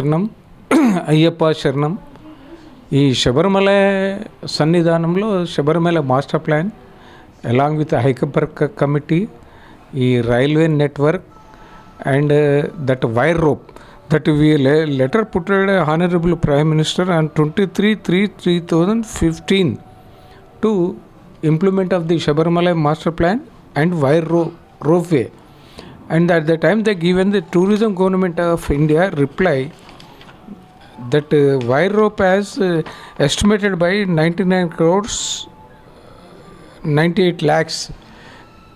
శరణం అయ్యప్ప శరణం. ఈ శబరిమల సన్నిధానంలో Sabarimala master plan along with hiker committee ఈ railway network and that wire rope that we letter put to honourable prime minister and twenty three three three thousand fifteen to implement of the Sabarimala master plan and wire ro rope way and at the time the given the tourism government of India reply that uh, wire rope has uh, estimated by 99 crores 98 lakhs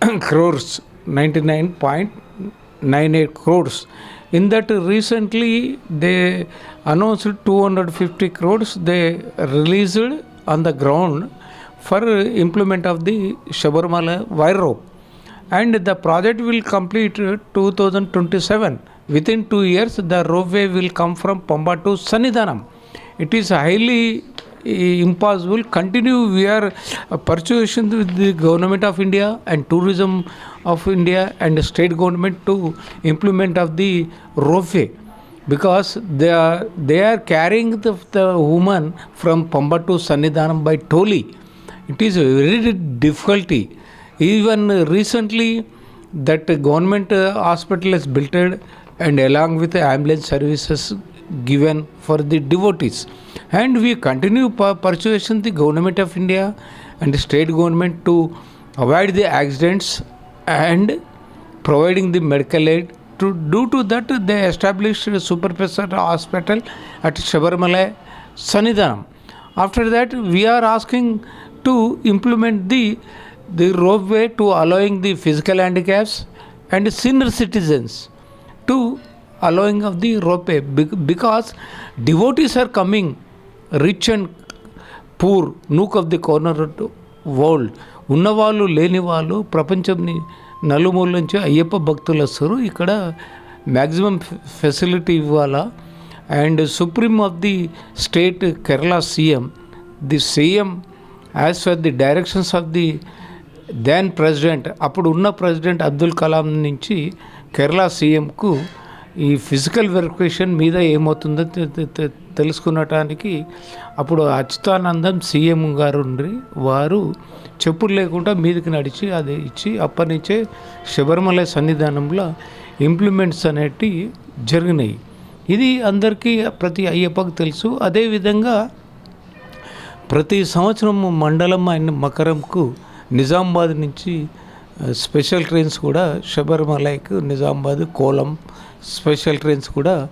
crores 99.98 crores. In that recently they announced 250 crores they released on the ground for implement of the Shabarimala wire rope. And the project will complete uh, 2027 within 2 years the ropeway will come from Pamba to Sannidhanam. It is highly uh, impossible continue we are uh, pursuing with the government of india and tourism of india and state government to implement of the ropeway because they are they are carrying the, the woman from pamba to sannidhanam by toli it is very difficulty. Even recently that government uh, hospital is built and along with the ambulance services given for the devotees and we continue pursuing the government of india and the state government to avoid the accidents and providing the medical aid to due to that they established a super specialty hospital at Shabarimala Sannidhanam. After that we are asking to implement the the ropeway to allowing the physical handicaps and senior citizens to allowing of the రోపే because because devotees are coming rich and poor nook of the corner world ఉన్నవాళ్ళు లేని వాళ్ళు ప్రపంచంని నలుమూల నుంచి అయ్యప్ప భక్తులు వస్తారు. ఇక్కడ maximum facility ఇవ్వాలా? And supreme of the state Kerala CM the CM as for the directions of the then president అప్పుడు ఉన్న ప్రెసిడెంట్ అబ్దుల్ కలాం నుంచి కేరళ సీఎంకు ఈ ఫిజికల్ వెరిఫికేషన్ మీద ఏమవుతుందో తెలుసుకునటానికి అప్పుడు అచ్యుతానందం సీఎం గారు ఉండి వారు చెప్పులు లేకుండా మీదకి నడిచి అది ఇచ్చి అప్పటి నుంచే శబరిమల సన్నిధానంలో ఇంప్లిమెంట్స్ అనేటి జరిగినాయి. ఇది అందరికీ ప్రతి అయ్యప్పకు తెలుసు. అదేవిధంగా ప్రతి సంవత్సరం మండలం అండ్ మకరంకు నిజామాబాద్ నుంచి స్పెషల్ ట్రైన్స్ కూడా శబరిమలైకు నిజామాబాద్ కోలం స్పెషల్ ట్రైన్స్ కూడా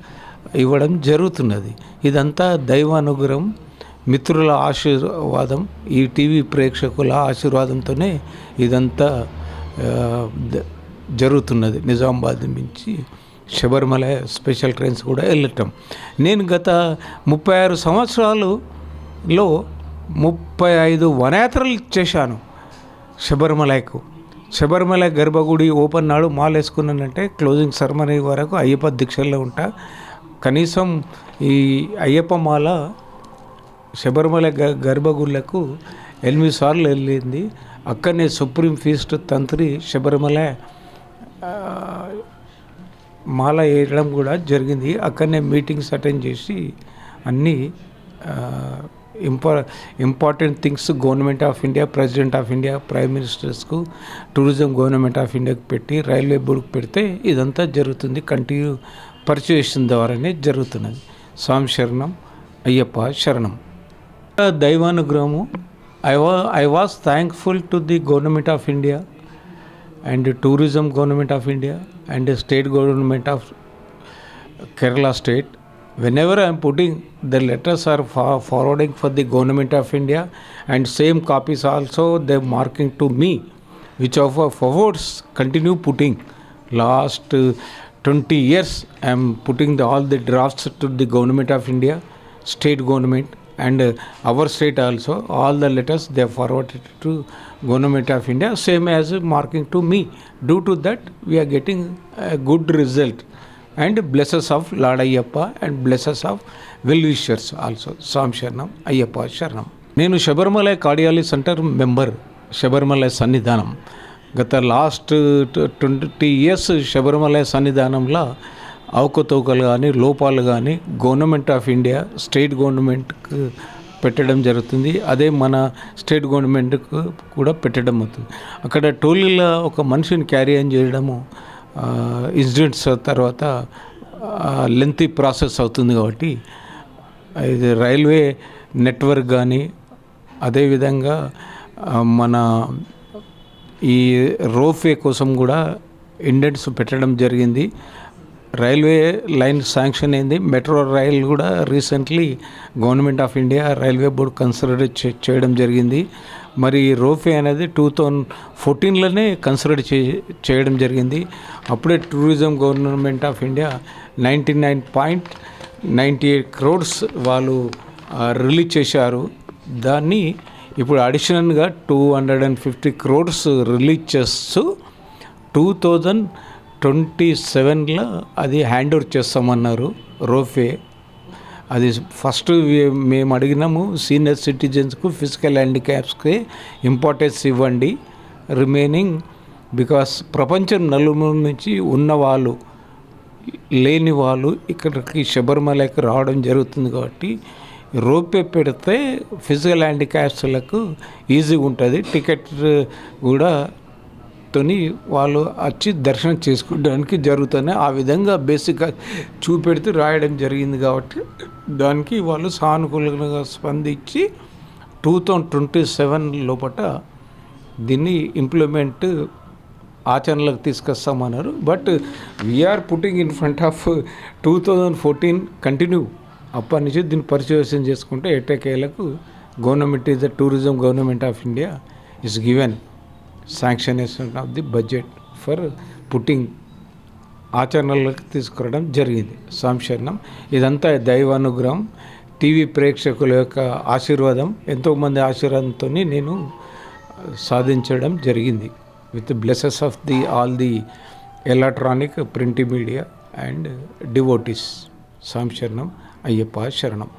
ఇవ్వడం జరుగుతున్నది. ఇదంతా దైవానుగ్రహం మిత్రుల ఆశీర్వాదం ఈ టీవీ ప్రేక్షకుల ఆశీర్వాదంతోనే ఇదంతా జరుగుతున్నది. నిజామాబాద్ నుంచి శబరిమల స్పెషల్ ట్రైన్స్ కూడా వెళ్ళటం. నేను గత ముప్పై ఆరు సంవత్సరాలులో ముప్పై ఐదు వనయాత్రలు చేశాను శబరిమలకు శబరిమల గర్భగుడి ఓపెన్ నాడు మాల్ వేసుకున్నానంటే క్లోజింగ్ సెరమనీ వరకు అయ్యప్ప దీక్షల్లో ఉంటా. కనీసం ఈ అయ్యప్ప మాల శబరిమల గ గర్భగుళ్ళకు ఎనిమిది సార్లు వెళ్ళింది. అక్కడనే సుప్రీం ఫీస్ట్ తంత్రి శబరిమల మాల వేయడం కూడా జరిగింది. అక్కడనే మీటింగ్స్ అటెండ్ చేసి అన్నీ impo important things government of India president of India prime మినిస్టర్స్కు tourism government of ఇండియాకు పెట్టి రైల్వే బోర్డుకు పెడితే ఇదంతా జరుగుతుంది కంటిన్యూ పరిచయం ద్వారానే జరుగుతున్నది. స్వామి శరణం అయ్యప్ప శరణం. దైవానుగ్రహము I wa I was thankful to the government of India and tourism government of India and state government of Kerala state whenever i am putting the letters are for- forwarding for the government of india and same copies also they marking to me which of our forwards continue putting. Last uh, 20 years i am putting the, all the drafts to the government of india state government and uh, our state also all the letters they forwarded to government of india same as marking to me. Due to that we are getting a good result and blesses of lord Ayyappa and blesses of well wishers also sam sharanam Ayyappa sharanam. నేను Sabarimala cardiology centre member Sabarimala Sannidhanam. గత last twenty years Sabarimala సన్నిధానంలో అవకతవకలు కానీ లోపాలు కానీ government of India state గవర్నమెంట్కు పెట్టడం జరుగుతుంది. అదే మన స్టేట్ గవర్నమెంట్కు కూడా పెట్టడం అవుతుంది. అక్కడ టోలీలో ఒక మనిషిని క్యారీ ఆన్ చేయడము ఇన్సిడెంట్స్ తర్వాత లెంతీ ప్రాసెస్ అవుతుంది కాబట్టి ఇది రైల్వే నెట్వర్క్ కానీ అదేవిధంగా మన ఈ రోఫ్వే కోసం కూడా ఇండెంట్స్ పెట్టడం జరిగింది. రైల్వే లైన్ శాంక్షన్ అయింది. మెట్రో రైల్ కూడా recently government of India railway board consider చేయడం జరిగింది. మరి రోఫే అనేది టూ థౌజండ్ ఫోర్టీన్లోనే కన్సిడర్ చే చేయడం జరిగింది. అప్పుడే tourism government of India ninety nine point ninety eight crores వాళ్ళు రిలీజ్ చేశారు. దాన్ని ఇప్పుడు అడిషనల్గా two hundred and fifty crores release చేస్తూ టూ థౌజండ్ ట్వంటీ సెవెన్లో అది హ్యాండ్ ఓవర్ చేస్తామన్నారు రోఫే. అది ఫస్ట్ మేము అడిగినాము సీనియర్ సిటిజన్స్కు ఫిజికల్ హ్యాండిక్యాప్స్కి ఇంపార్టెన్స్ ఇవ్వండి. రిమైనింగ్ బికాస్ ప్రపంచం నలుమూల నుంచి ఉన్నవాళ్ళు లేని వాళ్ళు ఇక్కడికి శబరిమలకి రావడం జరుగుతుంది కాబట్టి రోపే పెడితే ఫిజికల్ హ్యాండిక్యాప్స్లకు ఈజీగా ఉంటుంది. టికెట్ కూడా తోని వాళ్ళు వచ్చి దర్శనం చేసుకోవడానికి జరుగుతుంది ఆ విధంగా బేసిక్గా చూపెడుతూ రాయడం జరిగింది కాబట్టి దానికి వాళ్ళు సానుకూలంగా స్పందించి టూ థౌజండ్ ట్వంటీ సెవెన్ లోపల దీన్ని ఇంప్లిమెంట్ ఆచరణలోకి తీసుకొస్తామన్నారు. But we're putting in front of two thousand fourteen continue. అప్పటి నుంచి దీన్ని పరిశోధన చేసుకుంటే ఎట్టకేలకు government is the tourism government of India is given. Sanctionation of the budget for putting ఆచరణలోకి తీసుకురావడం జరిగింది. సంశరణం ఇదంతా దైవానుగ్రహం టీవీ ప్రేక్షకుల యొక్క ఆశీర్వాదం ఎంతోమంది ఆశీర్వాదంతో నేను సాధించడం జరిగింది. With blesses of the all the electronic print media and devotees సంశరణం Ayyappa శరణం.